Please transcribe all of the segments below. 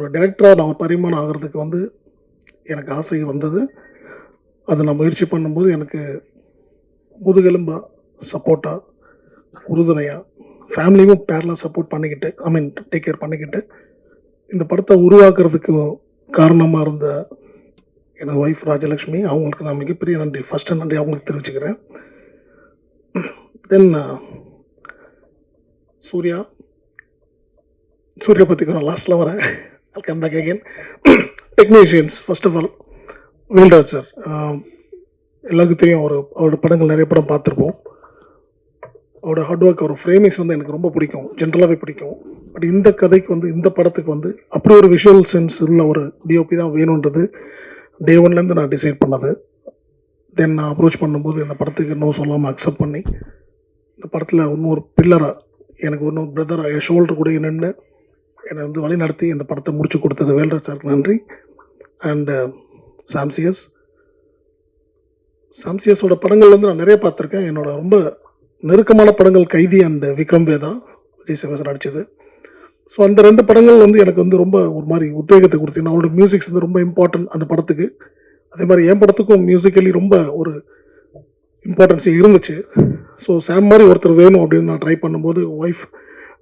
ஒரு டேரக்டராக நான் ஒரு பரிமாணம் ஆகிறதுக்கு வந்து எனக்கு ஆசை வந்தது. அதை நான் முயற்சி பண்ணும்போது எனக்கு முதுகெலும்பாக சப்போர்ட்டாக உறுதுணையாக ஃபேமிலியும் பேரலாக சப்போர்ட் பண்ணிக்கிட்டு ஐ மீன் டேக் கேர் பண்ணிக்கிட்டு இந்த படத்தை உருவாக்குறதுக்கு காரணமாக இருந்த எனது ஒய்ஃப் ராஜலக்ஷ்மி அவங்களுக்கு நான் மிகப்பெரிய நன்றி. ஃபஸ்ட்டு நன்றி அவங்களுக்கு தெரிவிச்சுக்கிறேன். தென் uh, சூர்யா சூர்யா பற்றி நான் லாஸ்ட்டில் வரேன். Welcome back back technicians first of all Velraj sir எல்லாருக்கும் தெரியும் அவர் அவரோட படங்கள் நிறைய படம் பார்த்துருப்போம். அவரோட ஹார்ட் ஒர்க் அவர் ஃப்ரேமிங்ஸ் வந்து எனக்கு ரொம்ப பிடிக்கும். ஜென்ரலாகவே பிடிக்கும். பட் இந்த கதைக்கு வந்து இந்த படத்துக்கு வந்து அப்படி ஒரு விஷுவல் சென்ஸ் உள்ள ஒரு டிஓபி தான் வேணுன்றது டே ஒன்லேருந்து நான் டிசைட் பண்ணது. தென் நான் அப்ரோச் பண்ணும்போது இந்த படத்துக்கு நோ சொல்லாமல் அக்செப்ட் பண்ணி இந்த படத்தில் இன்னொரு பில்லராக எனக்கு இன்னொரு பிரதராக என் ஷோல்டர் கூட நின்று என்னை வந்து வழி நடத்தி இந்த படத்தை முடிச்சு கொடுத்தது வேல்ராஜ் சாருக்கு நன்றி. And uh, சாம்சியஸ். சாம்சியஸோட படங்கள் வந்து நான் நிறைய பார்த்துருக்கேன். என்னோட ரொம்ப நெருக்கமான படங்கள் கைதி அண்ட் விக்ரம் வேதா விஜய் சிவசன் நடித்தது ஸோ அந்த ரெண்டு படங்கள் வந்து எனக்கு வந்து ரொம்ப ஒரு மாதிரி உத்வேகத்தை கொடுத்து அவரோட மியூசிக்ஸ் வந்து ரொம்ப இம்பார்ட்டன்ட் அந்த படத்துக்கு. அதே மாதிரி என் படத்துக்கும் மியூசிக்கலி ரொம்ப ஒரு இம்பார்ட்டன்ஸ் இருந்துச்சு. ஸோ சாம் மாதிரி ஒருத்தர் வேணும் அப்படின்னு நான் ட்ரை பண்ணும்போது ஒய்ஃப்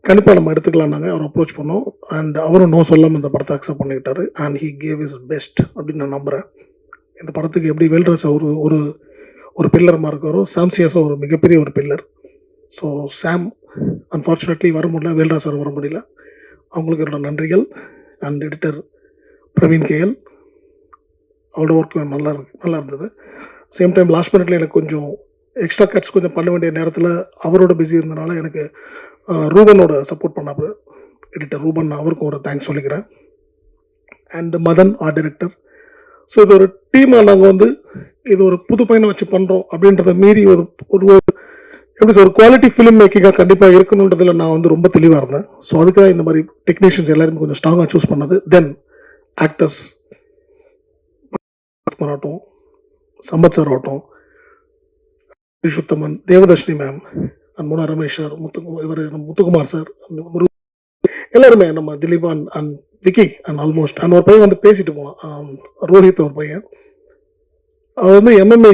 கண்டிப்பாக நம்ம எடுத்துக்கலாம். நாங்கள் அவர் அப்ரோச் பண்ணோம். அண்ட் அவரும் நோ சொல்லாமல் இந்த படத்தை accept பண்ணிக்கிட்டாரு. And he gave his best அப்படின்னு நான் நம்புகிறேன் இந்த படத்துக்கு எப்படி வெல்ட்ரஸ் ஒரு ஒரு ஒரு பில்லர் இருக்காரோ சாம்சியஸும் ஒரு மிகப்பெரிய ஒரு பில்லர் ஸோ சாம் அன்ஃபார்ச்சுனேட்லி வர முடியல. வேல்ராஜ் சார் வர முடியல. அவங்களுக்கு என்னோட நன்றிகள். அண்ட் எடிட்டர் பிரவீன் கேஎல் அவரோட ஒர்க் நல்லா இருக்கு நல்லா இருந்தது. சேம் டைம் லாஸ்ட் மினிட்ல எனக்கு கொஞ்சம் எக்ஸ்ட்ரா கட்ஸ் கொஞ்சம் பண்ண வேண்டிய நேரத்தில் அவரோட பிஸி இருந்தனால எனக்கு ரூபனோட சப்போர்ட் பண்ணாப்பு எடிட்டர் ரூபன் அவருக்கு ஒரு தேங்க்ஸ் சொல்லிக்கிறேன். And Madan art director so இது ஒரு டீமாக நாங்கள் வந்து இது ஒரு புது பையனை வச்சு பண்ணுறோம் அப்படின்றத மீறி ஒரு ஒரு ஒரு- எப்படி ஒரு குவாலிட்டி ஃபிலிம் மேக்கிங்காக கண்டிப்பாக இருக்கணுன்றதில் நான் வந்து ரொம்ப தெளிவாக இருந்தேன். ஸோ அதுக்காக இந்த மாதிரி டெக்னீஷியன்ஸ் எல்லாருமே கொஞ்சம் ஸ்ட்ராங்காக சூஸ் பண்ணது. தென் ஆக்டர்ஸ் ஆகட்டும் சம்பத் சார் ஆகட்டும் சுத்தமன் Devadarshini ma'am and Ramesh sir Muthu இவர் முத்துக்குமார் சார் முரு எல்லாருமே நம்ம Dileepan and Vicky and almost and ஒரு பையன் வந்து பேசிட்டு போனான். ஆம், ரோஹித் ஒரு பையன். அவர் வந்து எம்எம்ஏ